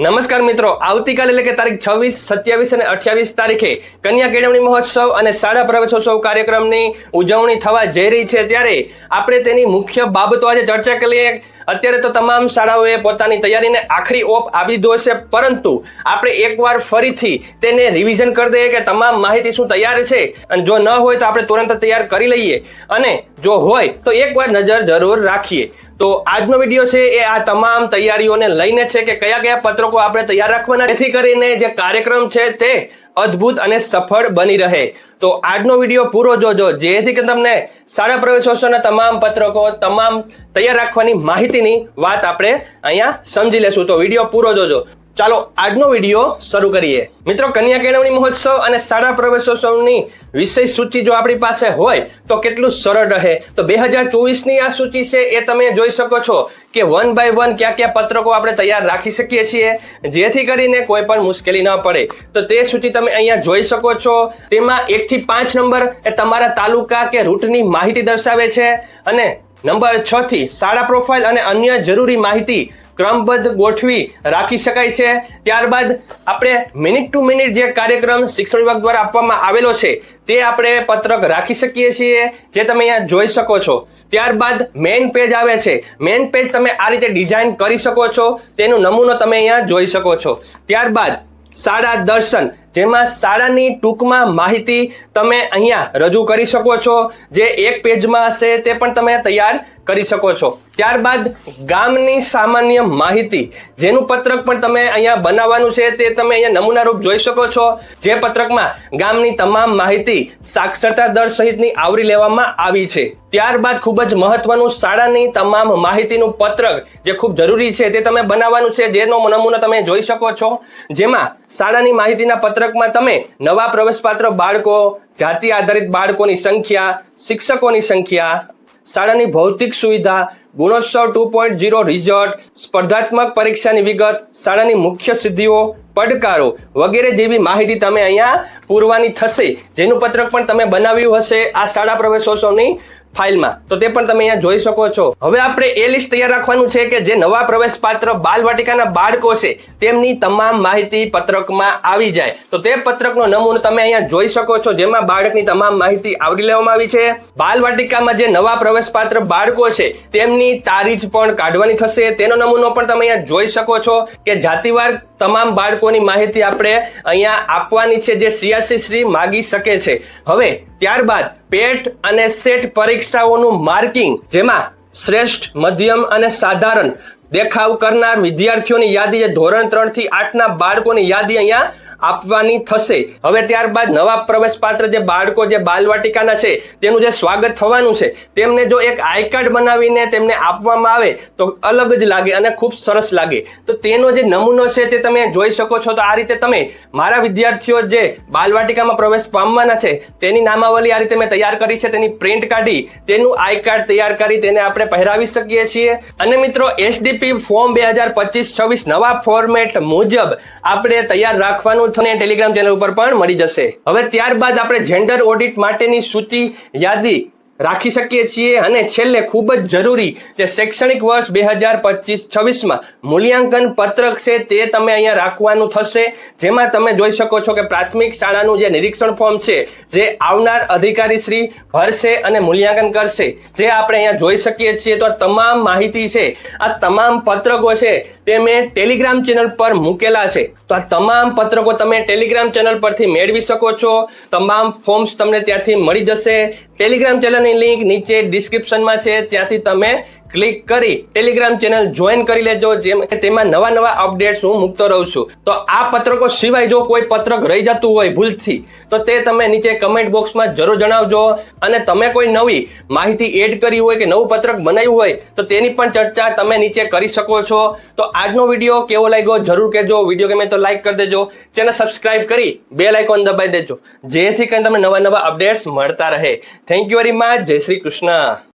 નમસ્કાર મિત્રો, આવતીકાલે એટલે કે તારીખ છવ્વીસ, સત્યાવીસ અને અઠ્યાવીસ તારીખે કન્યા કેળવણી મહોત્સવ અને શાળા પ્રવેશોત્સવ કાર્યક્રમની ઉજવણી થવા જઈ રહી છે. ત્યારે આપણે તેની મુખ્ય બાબતો આજે ચર્ચા કરીએ. અત્યારે તો તમામ શાળાઓએ પોતાની તૈયારીને આખરી ઓપ આપી દીધો છે, પરંતુ આપણે એકવાર ફરીથી તેને રિવિઝન કરી દઈએ કે તમામ માહિતી શું તૈયાર છે. અને જો ન હોય તો આપણે તુરંત તૈયાર કરી લઈએ. અને જો હોય તો એકવાર નજર જરૂર રાખીએ. તો આજનો વીડિયો છે એ આ તમામ તૈયારીઓને લઈને છે કે કયા કયા પત્રકો આપણે તૈયાર રાખવાના જેથી કરીને જે કાર્યક્રમ છે તે અદ્ભુત અને સફળ બની રહે. તો આજનો વીડિયો પૂરો જોજો, જેથી કે તમને શાળા પ્રવેશોત્સવના તમામ પત્રકો, તમામ તૈયાર રાખવાની માહિતીની વાત આપણે અહીંયા સમજી લેશું. તો વીડિયો પૂરો જોજો. ચાલો, આજનો વીડિયો શરૂ કરીએ. મિત્રો કન્યા કેળવણી મહોત્સવ અને શાળા પ્રવેશોત્સવની વિષય સૂચિ જો આપણી પાસે હોય, તો કેટલું સરળ રહે? તો બે હજાર ચોવીસની આ સૂચિ છે, એ તમે જોઈ શકો છો કે વન બાય વન કયા કયા પત્રકો આપણે તૈયાર રાખી શકીએ છીએ, જેથી કરીને કોઈ પણ મુશ્કેલી ન પડે. તો તે સૂચિ તમે અહીંયા જોઈ શકો છો. તેમાં એકથી પાંચ નંબર એ તમારા તાલુકા કે રૂટની માહિતી દર્શાવે છે અને નંબર છ થી શાળા પ્રોફાઇલ અને અન્ય જરૂરી માહિતી ક્રમબદ્ધ ગોઠવી રાખી શકાય છે. ત્યારબાદ આપણે મિનિટ ટુ મિનિટ જે કાર્યક્રમ શિક્ષણ વિભાગ દ્વારા આપવામાં આવેલો છે, તે આપણે પત્રક રાખી શકીએ છીએ, જે તમે અહીંયા જોઈ શકો છો. ત્યારબાદ મેઇન પેજ આવે છે. મેઇન પેજ તમે આ રીતે ડિઝાઇન કરી શકો છો, તેનો નમૂનો તમે અહીંયા જોઈ શકો છો. ત્યારબાદ શાળા દર્શન, જેમાં શાળાની ટૂંકમાં માહિતી તમે અહીંયા રજૂ કરી શકો છો. જે એક પેજમાં હશે તે પણ તમે તૈયાર કરી શકો છો. ત્યારબાદ ગામની સામાન્ય માહિતી. જેનું પત્રક પણ તમે અહીંયા બનાવવાનું છે તે તમે અહીંયા નમૂના રૂપ જોઈ શકો છો. જે પત્રકમાં ગામની તમામ માહિતી સાક્ષરતા દર સહિતની આવરી લેવામાં આવી છે. ત્યારબાદ ખૂબ જ મહત્વનું શાળાની તમામ માહિતીનું પત્રક જે ખૂબ જરૂરી છે તે તમે બનાવવાનું છે જેનો નમૂનો તમે જોઈ શકો છો. જેમાં શાળાની માહિતીના પત્રકમાં તમે નવા પ્રવેશપાત્ર બાળકો, જાતિ આધારિત બાળકોની સંખ્યા, શિક્ષકોની સંખ્યા શાળાની ભૌતિક સુવિધા, ગુણોત્સવ ટુ પોઈન્ટ ઝીરો રિઝલ્ટ સ્પર્ધાત્મક પરીક્ષાની વિગત, શાળાની મુખ્ય સિદ્ધિઓ, પડકારો વગેરે જેવી માહિતી તમે અહીંયા પૂરવાની થશે. જેનું પત્રક પણ તમે બનાવ્યું હશે આ શાળા પ્રવેશોત્સવની. ફાઇલમાં. તો તે પણ તમે અહીંયા જોઈ શકો છો. હવે આપણે એ લિસ્ટ તૈયાર રાખવાનું છે કે જે નવા પ્રવેશ પાત્ર બાલવાટિકાના બાળકો છે, તેમની તમામ માહિતી પત્રકમાં આવી જાય. તો તે પત્રકનો નમૂનો તમે અહીંયા જોઈ શકો છો, જેમાં બાળકની તમામ માહિતી આવરી લેવામાં આવી છે. બાલવાટિકામાં જે નવા પ્રવેશ પાત્ર બાળકો છે, તેમની તારીખ પણ કાઢવાની થશે. તેનો નમૂનો પણ તમે અહીંયા જોઈ શકો છો કે જાતિવાર તમામ બાળકોની માહિતી આપણે અહીંયા આપવાની છે જે સીઆરસી શ્રી માગી શકે છે. હવે ત્યારબાદ પેટ અને સેટ પરીક્ષાઓનું માર્કિંગ, જેમાં શ્રેષ્ઠ, મધ્યમ અને સાધારણ દેખાવ કરનાર વિદ્યાર્થીઓની યાદી જે ધોરણ ત્રણથી આઠના બાળકોની યાદી અહીંયા આપવાની થશે. હવે ત્યારબાદ નવા પ્રવેશ પાત્ર જે બાળકો જે બાલવાટિકાના છે, તેનું જે સ્વાગત થવાનું છે, તેમને જો એક આઈ કાર્ડ બનાવીને તેમને આપવામાં આવે, તો અલગ જ લાગે અને ખૂબ સરસ લાગે. તો તેનો જે નમૂનો છે તે તમે જોઈ શકો છો. તો આ રીતે તમે મારા વિદ્યાર્થીઓ જે બાલવાટિકામાં પ્રવેશ પામવાના છે, તેની નામાવલી આ રીતે મેં તૈયાર કરી છે. તેની પ્રિન્ટ કાઢી, તેનું આઈ કાર્ડ તૈયાર કરી તેને આપણે પહેરાવી શકીએ છીએ. અને મિત્રો એસડીપી ફોર્મ બે હજાર પચીસ છવ્વીસ નવા ફોર્મેટ મુજબ આપણે તૈયાર રાખવાનું તમને ટેલિગ્રામ ચેનલ ઉપર પણ મળી જશે. હવે ત્યારબાદ આપણે જેન્ડર ઓડિટ માટેની સૂચિ યાદી રાખી શકીએ છીએ અને છેલ્લે ખૂબ જ જરૂરી જે શૈક્ષણિક વર્ષ બે હજાર પચીસ છવ્વીસમાં મૂલ્યાંકન પત્રક છે તે તમે અહીંયા રાખવાનું થશે. જેમાં તમે જોઈ શકો છો કે પ્રાથમિક શાળાનું જે નિરીક્ષણ ફોર્મ છે, જે આવનાર અધિકારી શ્રી ભરશે અને મૂલ્યાંકન કરશે. જે આપણે અહીંયા જોઈ શકીએ છીએ તો તમામ માહિતી છે, આ તમામ પત્રકો છે તે મેં ટેલિગ્રામ ચેનલ પર મૂકેલા છે. તો આ તમામ પત્રકો તમે ટેલિગ્રામ ચેનલ પરથી મેળવી શકો છો. તમામ ફોર્મ્સ તમને ત્યાંથી મળી જશે. ટેલિગ્રામ ચેનલની લિંક નીચે ડિસ્ક્રિપ્શનમાં છે. ત્યાંથી તમે ક્લિક કરી ટેલિગ્રામ ચેનલ જોઈન કરી લેજો, જેમ તેમાં નવા નવા અપડેટ્સ હું મૂકતો રહું છું. તો આ પત્રકો સિવાય જો કોઈ પત્રક રહી જતું હોય ભૂલથી, તો તે તમે નીચે કમેન્ટ બોક્સમાં જરૂર જણાવજો. અને તમે કોઈ નવી માહિતી એડ કરી હોય કે નવું પત્રક બનાવ્યું હોય, તો તેની પણ ચર્ચા તમે નીચે કરી શકો છો. તો આજનો વીડિયો કેવો લાગ્યો જરૂર કહેજો. વીડિયો ગમે તો લાઈક કરી દેજો. ચેનલ સબસ્ક્રાઇબ કરી બે આઇકોન દબાઈ દેજો. જેથી કરીને તમને નવા નવા અપડેટ્સ મળતા રહે. થેન્ક યુ વેરી મચ જય શ્રી કૃષ્ણ.